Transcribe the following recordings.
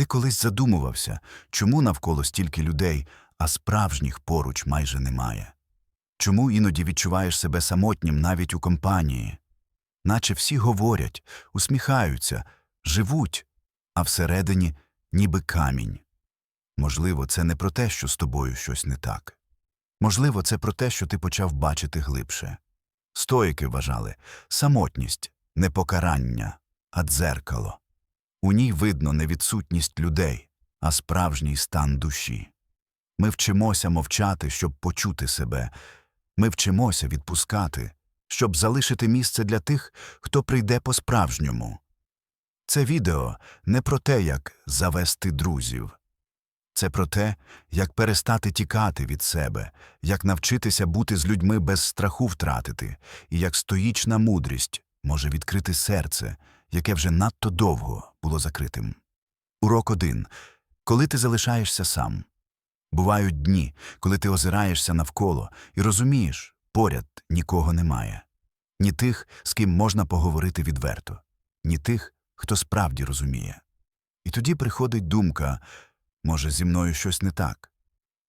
Ти колись задумувався, чому навколо стільки людей, а справжніх поруч майже немає? Чому іноді відчуваєш себе самотнім навіть у компанії? Наче всі говорять, усміхаються, живуть, а всередині ніби камінь. Можливо, це не про те, що з тобою щось не так. Можливо, це про те, що ти почав бачити глибше. Стоїки вважали самотність не покарання, а дзеркало. У ній видно не відсутність людей, а справжній стан душі. Ми вчимося мовчати, щоб почути себе. Ми вчимося відпускати, щоб залишити місце для тих, хто прийде по-справжньому. Це відео не про те, як завести друзів. Це про те, як перестати тікати від себе, як навчитися бути з людьми без страху втратити, і як стоїчна мудрість може відкрити серце, яке вже надто довго було закритим. Урок один. Коли ти залишаєшся сам. Бувають дні, коли ти озираєшся навколо і розумієш, поряд нікого немає. Ні тих, з ким можна поговорити відверто, ні тих, хто справді розуміє. І тоді приходить думка може, зі мною щось не так.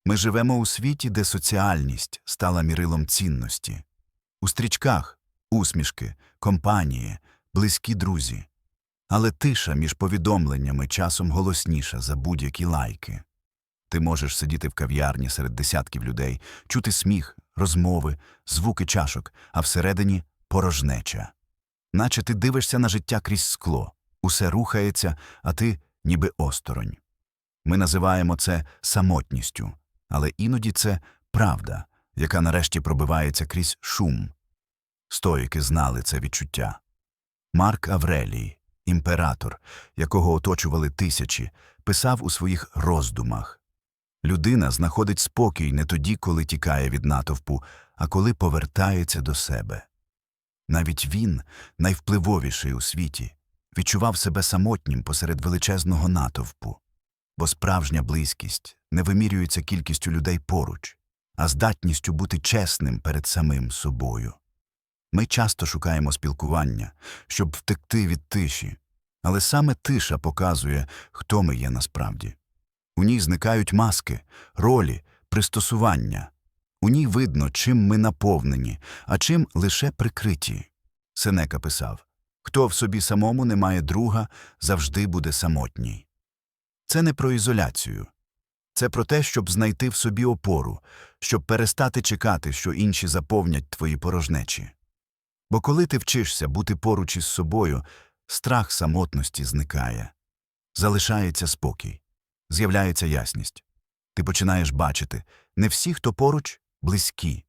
Ми живемо у світі, де соціальність стала мірилом цінності. У стрічках усмішки, компанії, близькі друзі. Але тиша між повідомленнями часом голосніша за будь-які лайки. Ти можеш сидіти в кав'ярні серед десятків людей, чути сміх, розмови, звуки чашок, а всередині порожнеча. Наче ти дивишся на життя крізь скло, усе рухається, а ти ніби осторонь. Ми називаємо це самотністю, але іноді це правда, яка нарешті пробивається крізь шум. Стоїки знали це відчуття. Марк Аврелій, імператор, якого оточували тисячі, писав у своїх роздумах Людина знаходить спокій не тоді, коли тікає від натовпу, а коли повертається до себе. Навіть він, найвпливовіший у світі, відчував себе самотнім посеред величезного натовпу, бо справжня близькість не вимірюється кількістю людей поруч, а здатністю бути чесним перед самим собою. Ми часто шукаємо спілкування, щоб втекти від тиші, але саме тиша показує, хто ми є насправді. У ній зникають маски, ролі, пристосування. У ній видно, чим ми наповнені, а чим лише прикриті. Сенека писав Хто в собі самому не має друга, завжди буде самотній. Це не про ізоляцію. Це про те, щоб знайти в собі опору, щоб перестати чекати, що інші заповнять твої порожнечі. Бо коли ти вчишся бути поруч із собою, страх самотності зникає. Залишається спокій, з'являється ясність. Ти починаєш бачити не всі, хто поруч, близькі,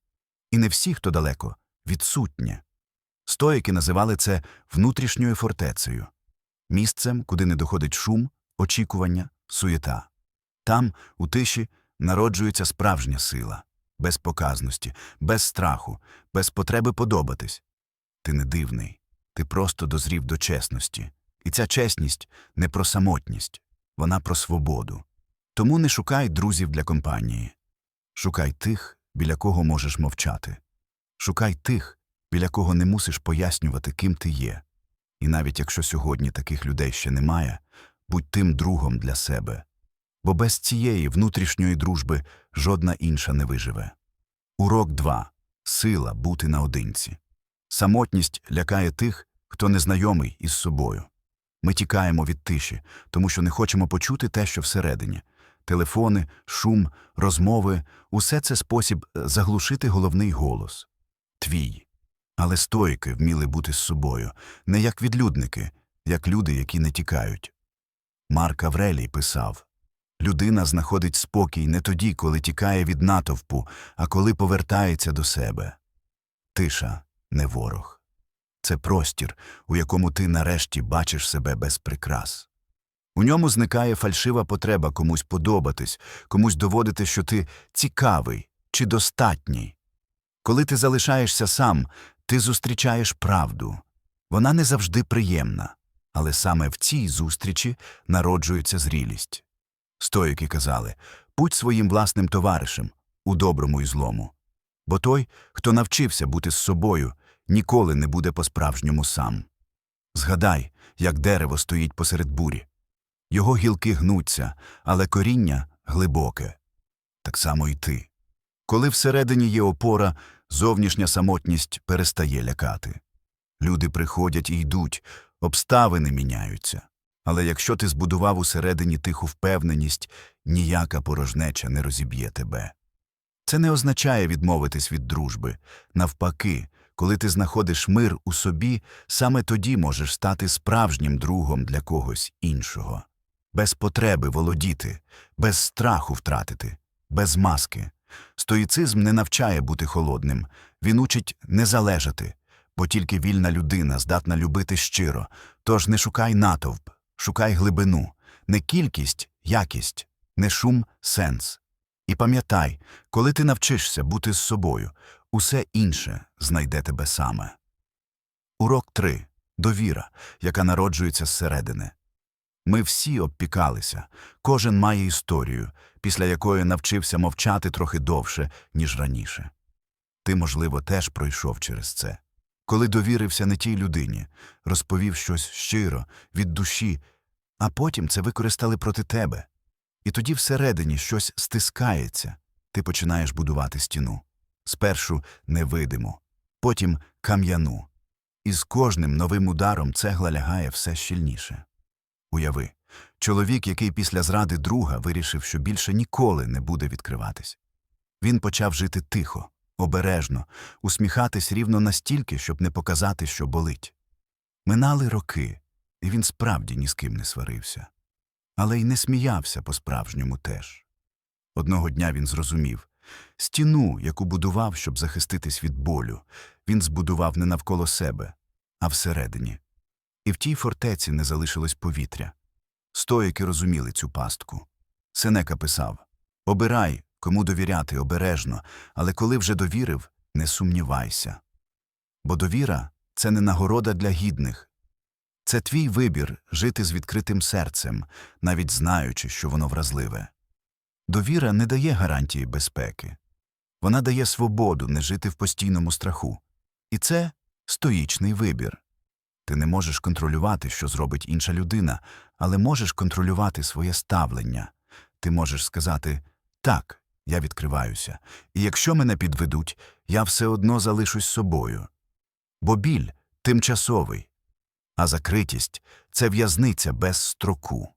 і не всі, хто далеко, відсутнє. Стоїки називали це внутрішньою фортецею, місцем, куди не доходить шум, очікування, суєта. Там, у тиші, народжується справжня сила, без показності, без страху, без потреби подобатись. Ти не дивний, ти просто дозрів до чесності. І ця чесність не про самотність, вона про свободу. Тому не шукай друзів для компанії. Шукай тих, біля кого можеш мовчати. Шукай тих, біля кого не мусиш пояснювати, ким ти є. І навіть якщо сьогодні таких людей ще немає, будь тим другом для себе. Бо без цієї внутрішньої дружби жодна інша не виживе. Урок 2. Сила бути наодинці. Самотність лякає тих, хто незнайомий із собою. Ми тікаємо від тиші, тому що не хочемо почути те, що всередині. Телефони, шум, розмови усе це спосіб е, заглушити головний голос твій. Але стоїки вміли бути з собою, не як відлюдники, як люди, які не тікають. Марк Аврелій писав Людина знаходить спокій не тоді, коли тікає від натовпу, а коли повертається до себе. Тиша не ворог. Це простір, у якому ти нарешті бачиш себе без прикрас. У ньому зникає фальшива потреба комусь подобатись, комусь доводити, що ти цікавий чи достатній. Коли ти залишаєшся сам, ти зустрічаєш правду. Вона не завжди приємна, але саме в цій зустрічі народжується зрілість. Стоїки казали будь своїм власним товаришем у доброму і злому. Бо той, хто навчився бути з собою, ніколи не буде по-справжньому сам. Згадай, як дерево стоїть посеред бурі. Його гілки гнуться, але коріння глибоке. Так само і ти. Коли всередині є опора, зовнішня самотність перестає лякати. Люди приходять і йдуть, обставини міняються. Але якщо ти збудував усередині тиху впевненість, ніяка порожнеча не розіб'є тебе. Це не означає відмовитись від дружби. Навпаки, коли ти знаходиш мир у собі, саме тоді можеш стати справжнім другом для когось іншого. Без потреби володіти, без страху втратити, без маски. Стоїцизм не навчає бути холодним, він учить не залежати, бо тільки вільна людина здатна любити щиро. Тож не шукай натовп, шукай глибину, не кількість, якість, не шум, сенс. І пам'ятай, коли ти навчишся бути з собою, усе інше знайде тебе саме. Урок 3. Довіра, яка народжується зсередини. Ми всі обпікалися, кожен має історію, після якої навчився мовчати трохи довше, ніж раніше. Ти, можливо, теж пройшов через це. Коли довірився не тій людині, розповів щось щиро, від душі, а потім це використали проти тебе. І тоді всередині щось стискається, ти починаєш будувати стіну. Спершу невидиму, потім кам'яну. І з кожним новим ударом цегла лягає все щільніше. Уяви, чоловік, який після зради друга вирішив, що більше ніколи не буде відкриватись. Він почав жити тихо, обережно, усміхатись рівно настільки, щоб не показати, що болить. Минали роки, і він справді ні з ким не сварився. Але й не сміявся по-справжньому теж. Одного дня він зрозумів стіну, яку будував, щоб захиститись від болю, він збудував не навколо себе, а всередині. І в тій фортеці не залишилось повітря. Стоїки розуміли цю пастку. Сенека писав Обирай, кому довіряти обережно, але коли вже довірив, не сумнівайся. Бо довіра це не нагорода для гідних. Це твій вибір жити з відкритим серцем, навіть знаючи, що воно вразливе. Довіра не дає гарантії безпеки. Вона дає свободу не жити в постійному страху. І це стоїчний вибір. Ти не можеш контролювати, що зробить інша людина, але можеш контролювати своє ставлення. Ти можеш сказати так, я відкриваюся, і якщо мене підведуть, я все одно залишусь собою. Бо біль тимчасовий, а закритість це в'язниця без строку.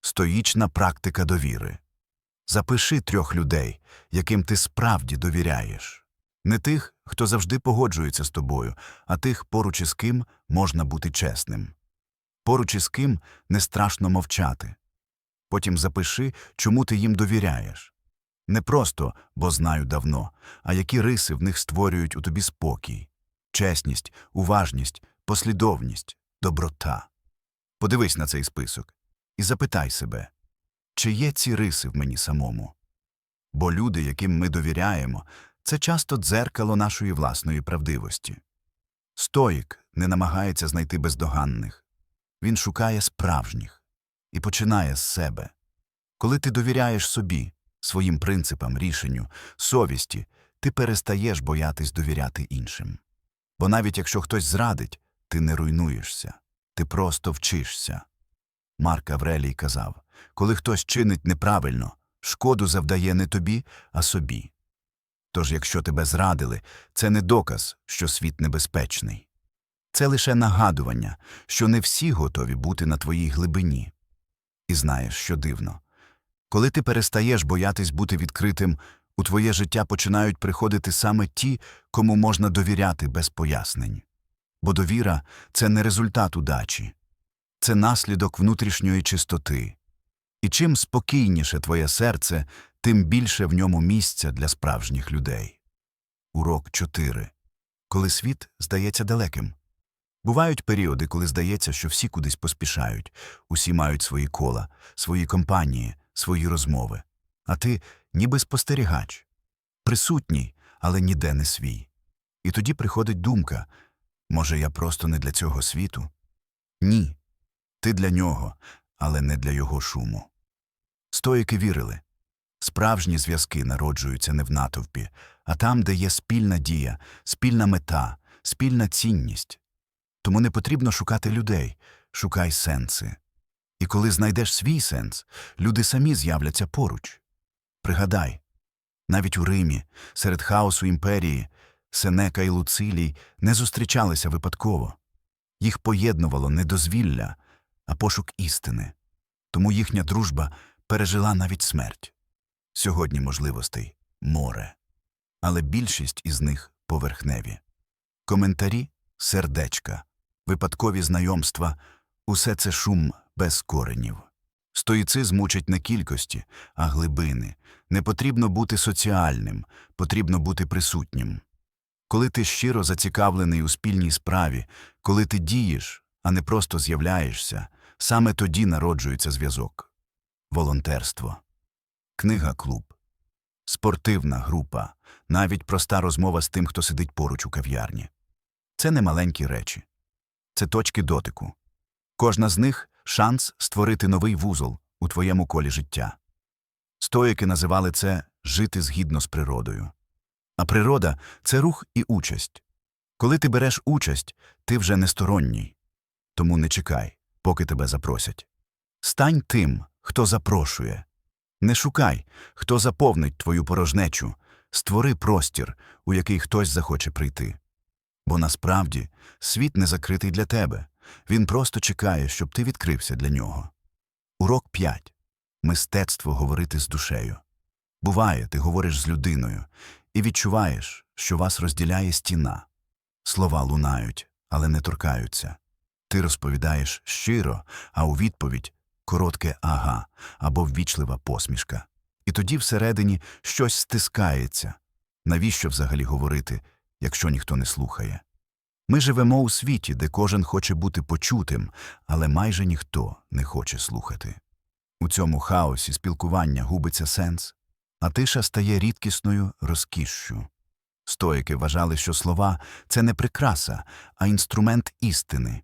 Стоїчна практика довіри. Запиши трьох людей, яким ти справді довіряєш. Не тих, хто завжди погоджується з тобою, а тих, поруч із ким можна бути чесним. Поруч із ким не страшно мовчати. Потім запиши, чому ти їм довіряєш. Не просто, бо знаю давно, а які риси в них створюють у тобі спокій, чесність, уважність, послідовність, доброта. Подивись на цей список і запитай себе, чи є ці риси в мені самому. Бо люди, яким ми довіряємо, це часто дзеркало нашої власної правдивості. Стоїк не намагається знайти бездоганних, він шукає справжніх і починає з себе. Коли ти довіряєш собі, своїм принципам, рішенню, совісті, ти перестаєш боятись довіряти іншим. Бо навіть якщо хтось зрадить, ти не руйнуєшся, ти просто вчишся. Марк Аврелій казав коли хтось чинить неправильно, шкоду завдає не тобі, а собі. Тож, якщо тебе зрадили, це не доказ, що світ небезпечний. Це лише нагадування, що не всі готові бути на твоїй глибині. І знаєш, що дивно. Коли ти перестаєш боятись бути відкритим, у твоє життя починають приходити саме ті, кому можна довіряти без пояснень. Бо довіра це не результат удачі, це наслідок внутрішньої чистоти. І чим спокійніше твоє серце, тим більше в ньому місця для справжніх людей. Урок 4. Коли світ здається далеким. Бувають періоди, коли здається, що всі кудись поспішають, усі мають свої кола, свої компанії, свої розмови. А ти ніби спостерігач, присутній, але ніде не свій. І тоді приходить думка може, я просто не для цього світу? Ні. Ти для нього, але не для його шуму. Стоїки вірили справжні зв'язки народжуються не в натовпі, а там, де є спільна дія, спільна мета, спільна цінність. Тому не потрібно шукати людей, шукай сенси. І коли знайдеш свій сенс, люди самі з'являться поруч. Пригадай, навіть у Римі, серед хаосу імперії, Сенека і Луцилій не зустрічалися випадково. Їх поєднувало не дозвілля, а пошук істини. Тому їхня дружба пережила навіть смерть. Сьогодні можливостей море, але більшість із них поверхневі. Коментарі сердечка, випадкові знайомства усе це шум без коренів. Стоїцизм учить не кількості, а глибини. Не потрібно бути соціальним, потрібно бути присутнім. Коли ти щиро зацікавлений у спільній справі, коли ти дієш, а не просто з'являєшся, саме тоді народжується зв'язок. Волонтерство. Книга клуб. Спортивна група, навіть проста розмова з тим, хто сидить поруч у кав'ярні. Це не маленькі речі. Це точки дотику. Кожна з них шанс створити новий вузол у твоєму колі життя. Стоїки називали це жити згідно з природою. А природа це рух і участь. Коли ти береш участь, ти вже не сторонній. Тому не чекай, поки тебе запросять. Стань тим, хто запрошує. Не шукай, хто заповнить твою порожнечу, створи простір, у який хтось захоче прийти. Бо насправді світ не закритий для тебе, він просто чекає, щоб ти відкрився для нього. Урок 5. Мистецтво говорити з душею. Буває, ти говориш з людиною і відчуваєш, що вас розділяє стіна. Слова лунають, але не торкаються. Ти розповідаєш щиро, а у відповідь коротке ага або ввічлива посмішка. І тоді всередині щось стискається. Навіщо взагалі говорити, якщо ніхто не слухає? Ми живемо у світі, де кожен хоче бути почутим, але майже ніхто не хоче слухати. У цьому хаосі спілкування губиться сенс, а тиша стає рідкісною розкішшю. Стоїки вважали, що слова це не прикраса, а інструмент істини.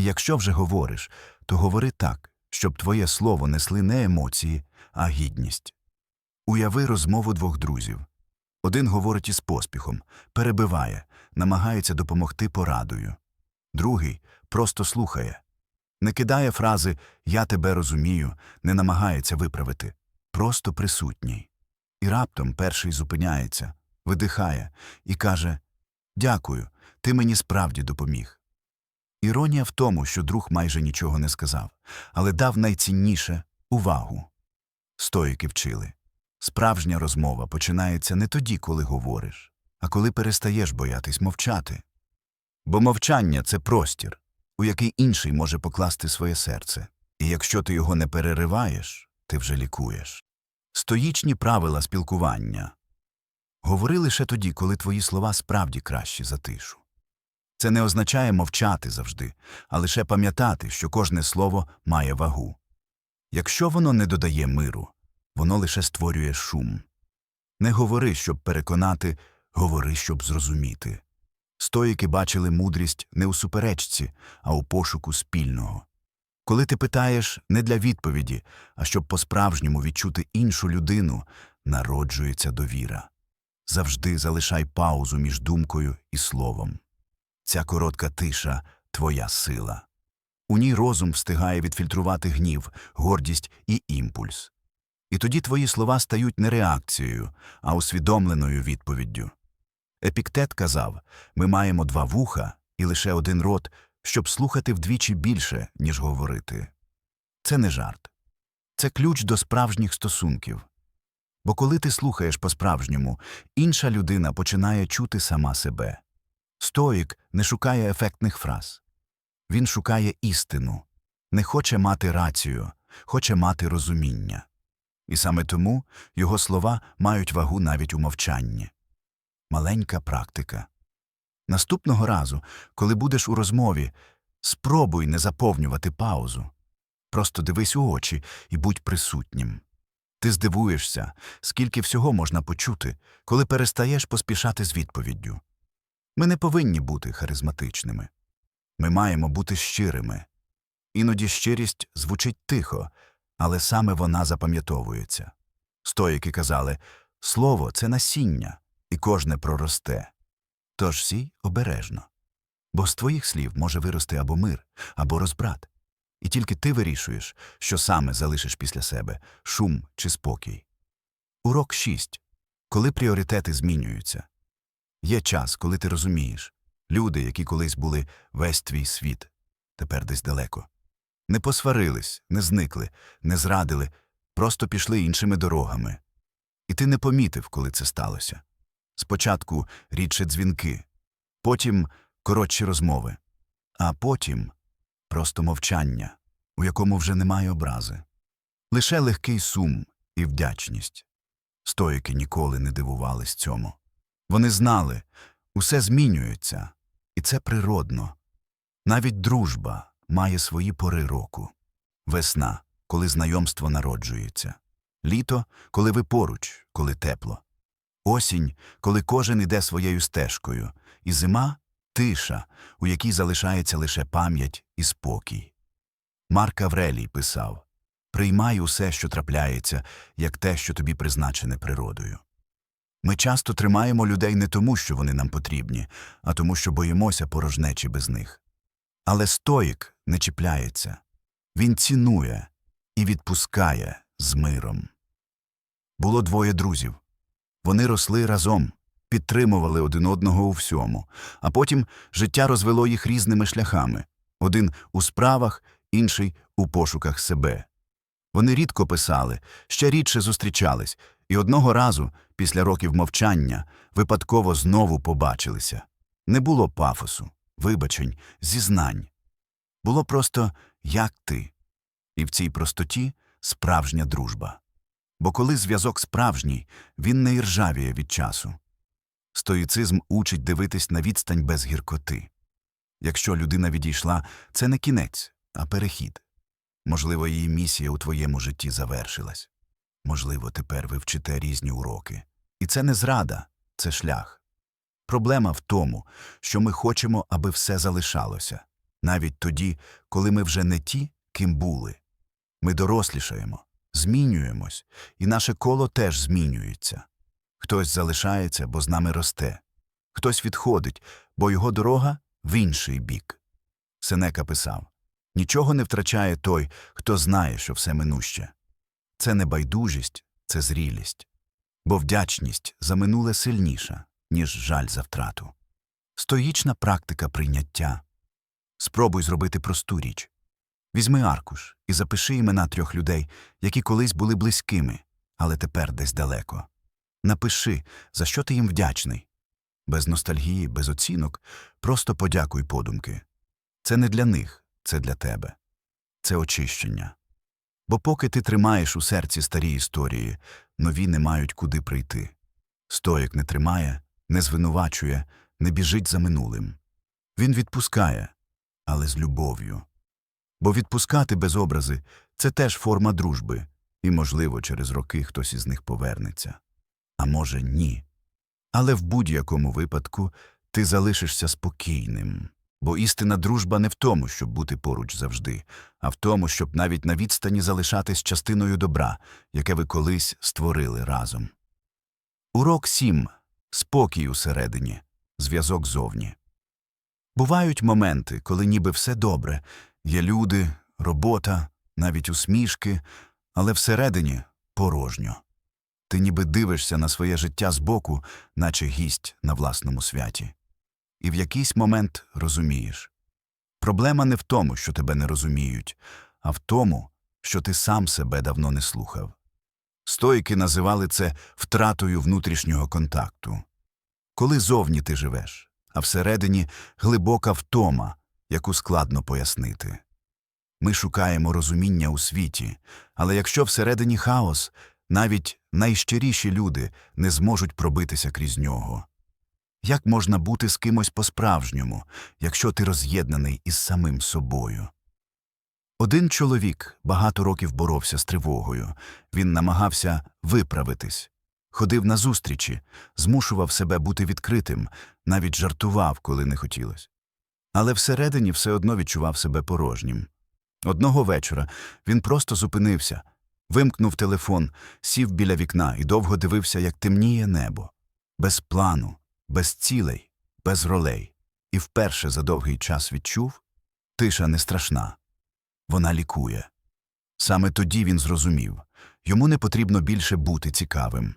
І якщо вже говориш, то говори так, щоб твоє слово несли не емоції, а гідність. Уяви розмову двох друзів. Один говорить із поспіхом, перебиває, намагається допомогти порадою. Другий просто слухає. Не кидає фрази Я тебе розумію, не намагається виправити, просто присутній. І раптом перший зупиняється, видихає і каже Дякую, ти мені справді допоміг. Іронія в тому, що друг майже нічого не сказав, але дав найцінніше увагу. Стоїки вчили. Справжня розмова починається не тоді, коли говориш, а коли перестаєш боятись мовчати. Бо мовчання це простір, у який інший може покласти своє серце, і якщо ти його не перериваєш, ти вже лікуєш. Стоїчні правила спілкування. Говори лише тоді, коли твої слова справді кращі за тишу. Це не означає мовчати завжди, а лише пам'ятати, що кожне слово має вагу. Якщо воно не додає миру, воно лише створює шум. Не говори, щоб переконати, говори, щоб зрозуміти. Стоїки бачили мудрість не у суперечці, а у пошуку спільного. Коли ти питаєш не для відповіді, а щоб по-справжньому відчути іншу людину, народжується довіра. Завжди залишай паузу між думкою і словом. Ця коротка тиша твоя сила. У ній розум встигає відфільтрувати гнів, гордість і імпульс. І тоді твої слова стають не реакцією, а усвідомленою відповіддю. Епіктет казав ми маємо два вуха і лише один рот, щоб слухати вдвічі більше, ніж говорити. Це не жарт. Це ключ до справжніх стосунків. Бо коли ти слухаєш по-справжньому, інша людина починає чути сама себе. Стоїк не шукає ефектних фраз. Він шукає істину, не хоче мати рацію, хоче мати розуміння. І саме тому його слова мають вагу навіть у мовчанні. Маленька практика. Наступного разу, коли будеш у розмові, спробуй не заповнювати паузу. Просто дивись у очі і будь присутнім. Ти здивуєшся, скільки всього можна почути, коли перестаєш поспішати з відповіддю. Ми не повинні бути харизматичними. Ми маємо бути щирими. Іноді щирість звучить тихо, але саме вона запам'ятовується. Стоїки казали слово це насіння, і кожне проросте. Тож сій обережно. Бо з твоїх слів може вирости або мир, або розбрат. І тільки ти вирішуєш, що саме залишиш після себе шум чи спокій. Урок 6. Коли пріоритети змінюються. Є час, коли ти розумієш люди, які колись були весь твій світ, тепер десь далеко. Не посварились, не зникли, не зрадили, просто пішли іншими дорогами. І ти не помітив, коли це сталося. Спочатку рідше дзвінки, потім коротші розмови, а потім просто мовчання, у якому вже немає образи. Лише легкий сум і вдячність. Стоїки ніколи не дивувались цьому. Вони знали, усе змінюється, і це природно. Навіть дружба має свої пори року. Весна, коли знайомство народжується. Літо, коли ви поруч, коли тепло. Осінь, коли кожен іде своєю стежкою. І зима тиша, у якій залишається лише пам'ять і спокій. Марк Аврелій писав Приймай усе, що трапляється, як те, що тобі призначене природою. Ми часто тримаємо людей не тому, що вони нам потрібні, а тому, що боїмося порожнечі без них. Але стоїк не чіпляється. Він цінує і відпускає з миром. Було двоє друзів. Вони росли разом, підтримували один одного у всьому, а потім життя розвело їх різними шляхами один у справах, інший у пошуках себе. Вони рідко писали, ще рідше зустрічались, і одного разу, після років мовчання, випадково знову побачилися. Не було пафосу, вибачень, зізнань. Було просто як ти. І в цій простоті справжня дружба. Бо коли зв'язок справжній, він не іржавіє від часу. Стоїцизм учить дивитись на відстань без гіркоти. Якщо людина відійшла, це не кінець, а перехід. Можливо, її місія у твоєму житті завершилась. Можливо, тепер ви вчите різні уроки. І це не зрада, це шлях. Проблема в тому, що ми хочемо, аби все залишалося, навіть тоді, коли ми вже не ті, ким були. Ми дорослішаємо, змінюємось, і наше коло теж змінюється. Хтось залишається, бо з нами росте, хтось відходить, бо його дорога в інший бік. Сенека писав Нічого не втрачає той, хто знає, що все минуще. Це не байдужість, це зрілість. Бо вдячність за минуле сильніша, ніж жаль за втрату. Стоїчна практика прийняття. Спробуй зробити просту річ. Візьми аркуш і запиши імена трьох людей, які колись були близькими, але тепер десь далеко. Напиши, за що ти їм вдячний. Без ностальгії, без оцінок, просто подякуй подумки. Це не для них, це для тебе. Це очищення. Бо поки ти тримаєш у серці старі історії, нові не мають куди прийти. Стоїк не тримає, не звинувачує, не біжить за минулим. Він відпускає, але з любов'ю. Бо відпускати без образи це теж форма дружби, і, можливо, через роки хтось із них повернеться. А може, ні. Але в будь-якому випадку ти залишишся спокійним. Бо істинна дружба не в тому, щоб бути поруч завжди, а в тому, щоб навіть на відстані залишатись частиною добра, яке ви колись створили разом. Урок 7. Спокій усередині, зв'язок зовні. Бувають моменти, коли ніби все добре, є люди, робота, навіть усмішки, але всередині порожньо. Ти ніби дивишся на своє життя збоку, наче гість на власному святі. І в якийсь момент розумієш. Проблема не в тому, що тебе не розуміють, а в тому, що ти сам себе давно не слухав. Стоїки називали це втратою внутрішнього контакту. Коли зовні ти живеш, а всередині глибока втома, яку складно пояснити. Ми шукаємо розуміння у світі, але якщо всередині хаос, навіть найщиріші люди не зможуть пробитися крізь нього. Як можна бути з кимось по-справжньому, якщо ти роз'єднаний із самим собою? Один чоловік багато років боровся з тривогою. Він намагався виправитись, ходив на зустрічі, змушував себе бути відкритим, навіть жартував, коли не хотілося. Але всередині все одно відчував себе порожнім. Одного вечора він просто зупинився, вимкнув телефон, сів біля вікна і довго дивився, як темніє небо, без плану, без цілей, без ролей, і вперше за довгий час відчув тиша не страшна. вона лікує. Саме тоді він зрозумів йому не потрібно більше бути цікавим.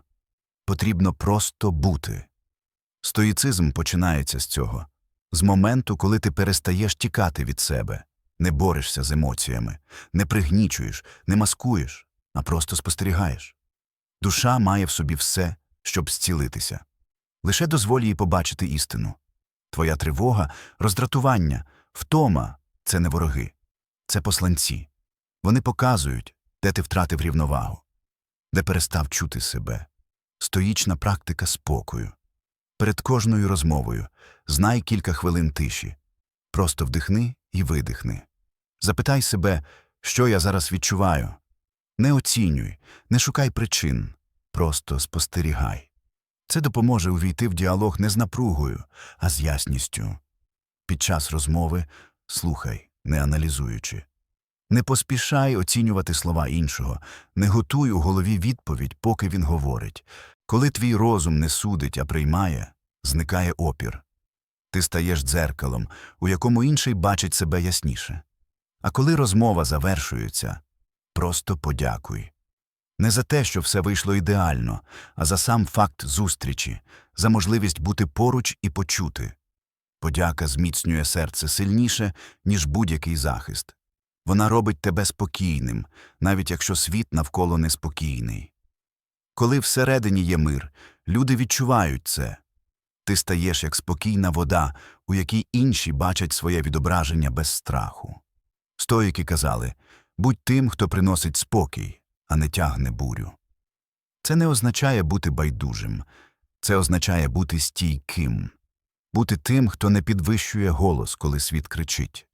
Потрібно просто бути. Стоїцизм починається з цього, з моменту, коли ти перестаєш тікати від себе, не борешся з емоціями, не пригнічуєш, не маскуєш, а просто спостерігаєш. Душа має в собі все, щоб зцілитися. Лише дозволь їй побачити істину. Твоя тривога, роздратування, втома це не вороги, це посланці. Вони показують, де ти втратив рівновагу, де перестав чути себе. Стоїчна практика спокою. Перед кожною розмовою знай кілька хвилин тиші. Просто вдихни і видихни. Запитай себе, що я зараз відчуваю. Не оцінюй, не шукай причин, просто спостерігай. Це допоможе увійти в діалог не з напругою, а з ясністю. Під час розмови слухай, не аналізуючи. Не поспішай оцінювати слова іншого, не готуй у голові відповідь, поки він говорить. Коли твій розум не судить, а приймає, зникає опір. Ти стаєш дзеркалом, у якому інший бачить себе ясніше. А коли розмова завершується, просто подякуй. Не за те, що все вийшло ідеально, а за сам факт зустрічі, за можливість бути поруч і почути. Подяка зміцнює серце сильніше, ніж будь-який захист. Вона робить тебе спокійним, навіть якщо світ навколо неспокійний. Коли всередині є мир, люди відчувають це. Ти стаєш як спокійна вода, у якій інші бачать своє відображення без страху. Стоїки казали будь тим, хто приносить спокій, а не тягне бурю. Це не означає бути байдужим, це означає бути стійким, бути тим, хто не підвищує голос, коли світ кричить.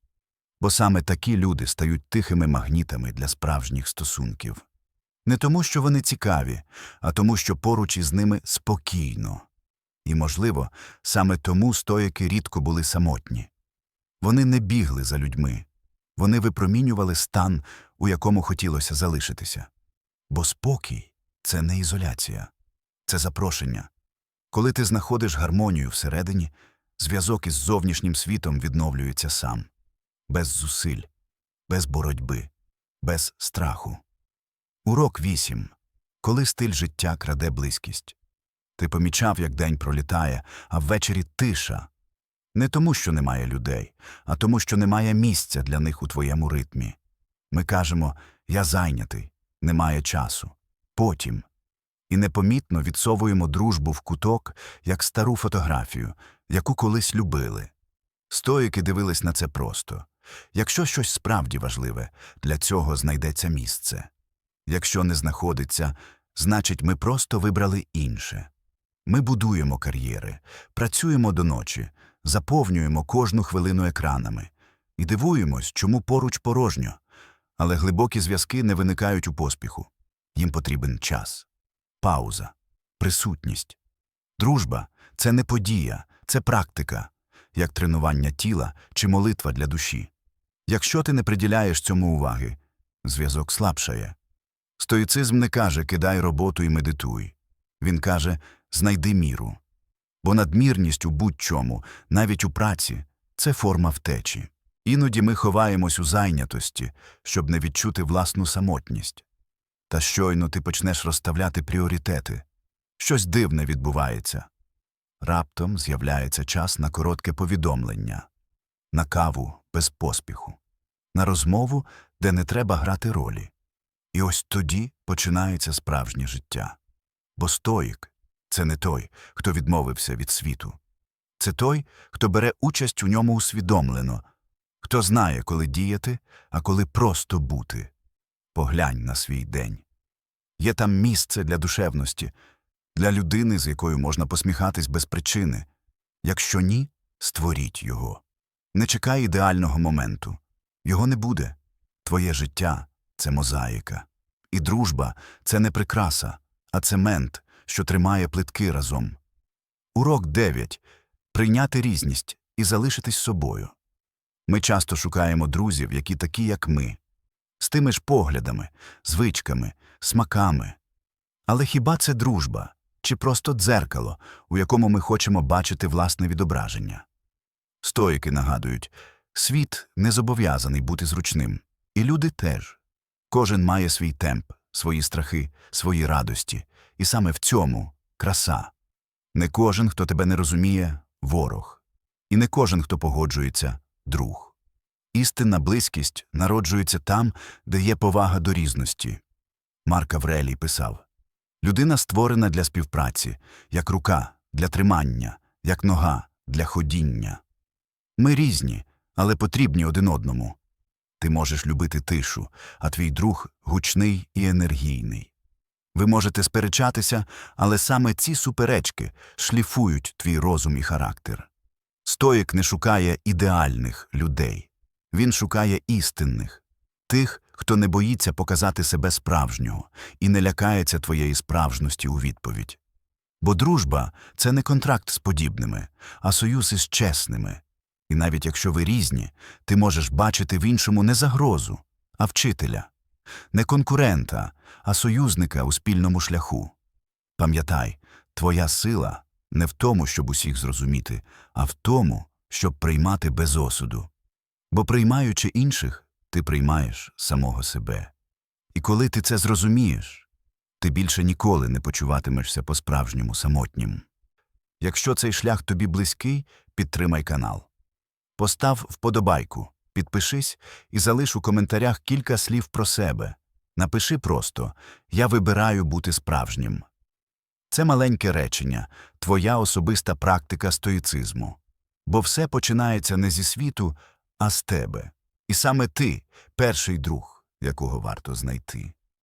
Бо саме такі люди стають тихими магнітами для справжніх стосунків. Не тому, що вони цікаві, а тому, що поруч із ними спокійно. І, можливо, саме тому стоїки рідко були самотні. Вони не бігли за людьми, вони випромінювали стан, у якому хотілося залишитися. Бо спокій це не ізоляція, це запрошення. Коли ти знаходиш гармонію всередині, зв'язок із зовнішнім світом відновлюється сам, без зусиль, без боротьби, без страху. Урок 8. Коли стиль життя краде близькість. Ти помічав, як день пролітає, а ввечері тиша. Не тому, що немає людей, а тому, що немає місця для них у твоєму ритмі. Ми кажемо Я зайнятий, немає часу. Потім. І непомітно відсовуємо дружбу в куток, як стару фотографію, яку колись любили. Стоїки дивились на це просто. Якщо щось справді важливе, для цього знайдеться місце. Якщо не знаходиться, значить, ми просто вибрали інше. Ми будуємо кар'єри, працюємо до ночі, заповнюємо кожну хвилину екранами і дивуємось, чому поруч порожньо. Але глибокі зв'язки не виникають у поспіху. Їм потрібен час, пауза, присутність. Дружба це не подія, це практика, як тренування тіла чи молитва для душі. Якщо ти не приділяєш цьому уваги, зв'язок слабшає. Стоїцизм не каже кидай роботу і медитуй. Він каже знайди міру. Бо надмірність у будь-чому, навіть у праці, це форма втечі. Іноді ми ховаємось у зайнятості, щоб не відчути власну самотність. Та щойно ти почнеш розставляти пріоритети. Щось дивне відбувається. Раптом з'являється час на коротке повідомлення, на каву без поспіху, на розмову, де не треба грати ролі. І ось тоді починається справжнє життя. Бо стоїк це не той, хто відмовився від світу. Це той, хто бере участь у ньому усвідомлено, хто знає, коли діяти, а коли просто бути. Поглянь на свій день. Є там місце для душевності, для людини, з якою можна посміхатись без причини. Якщо ні, створіть його. Не чекай ідеального моменту. Його не буде. Твоє життя це мозаїка. І дружба це не прикраса, а цемент, що тримає плитки разом. Урок 9. Прийняти різність і залишитись собою. Ми часто шукаємо друзів, які такі, як ми, з тими ж поглядами, звичками, смаками. Але хіба це дружба чи просто дзеркало, у якому ми хочемо бачити власне відображення? Стоїки нагадують світ не зобов'язаний бути зручним. І люди теж. Кожен має свій темп, свої страхи, свої радості. І саме в цьому краса. Не кожен, хто тебе не розуміє, ворог. І не кожен, хто погоджується, друг. Істинна близькість народжується там, де є повага до різності. Марк Аврелій писав Людина створена для співпраці, як рука для тримання, як нога для ходіння. Ми різні, але потрібні один одному. Ти можеш любити тишу, а твій друг гучний і енергійний. Ви можете сперечатися, але саме ці суперечки шліфують твій розум і характер. Стоїк не шукає ідеальних людей. Він шукає істинних, тих, хто не боїться показати себе справжнього і не лякається твоєї справжності у відповідь. Бо дружба це не контракт з подібними, а союз із чесними. І навіть якщо ви різні, ти можеш бачити в іншому не загрозу, а вчителя, не конкурента, а союзника у спільному шляху. Пам'ятай, твоя сила не в тому, щоб усіх зрозуміти, а в тому, щоб приймати без осуду. Бо приймаючи інших, ти приймаєш самого себе. І коли ти це зрозумієш, ти більше ніколи не почуватимешся по-справжньому самотнім. Якщо цей шлях тобі близький, підтримай канал. Постав вподобайку, підпишись і залиш у коментарях кілька слів про себе. Напиши просто Я вибираю бути справжнім. Це маленьке речення, твоя особиста практика стоїцизму. Бо все починається не зі світу, а з тебе. І саме ти перший друг, якого варто знайти.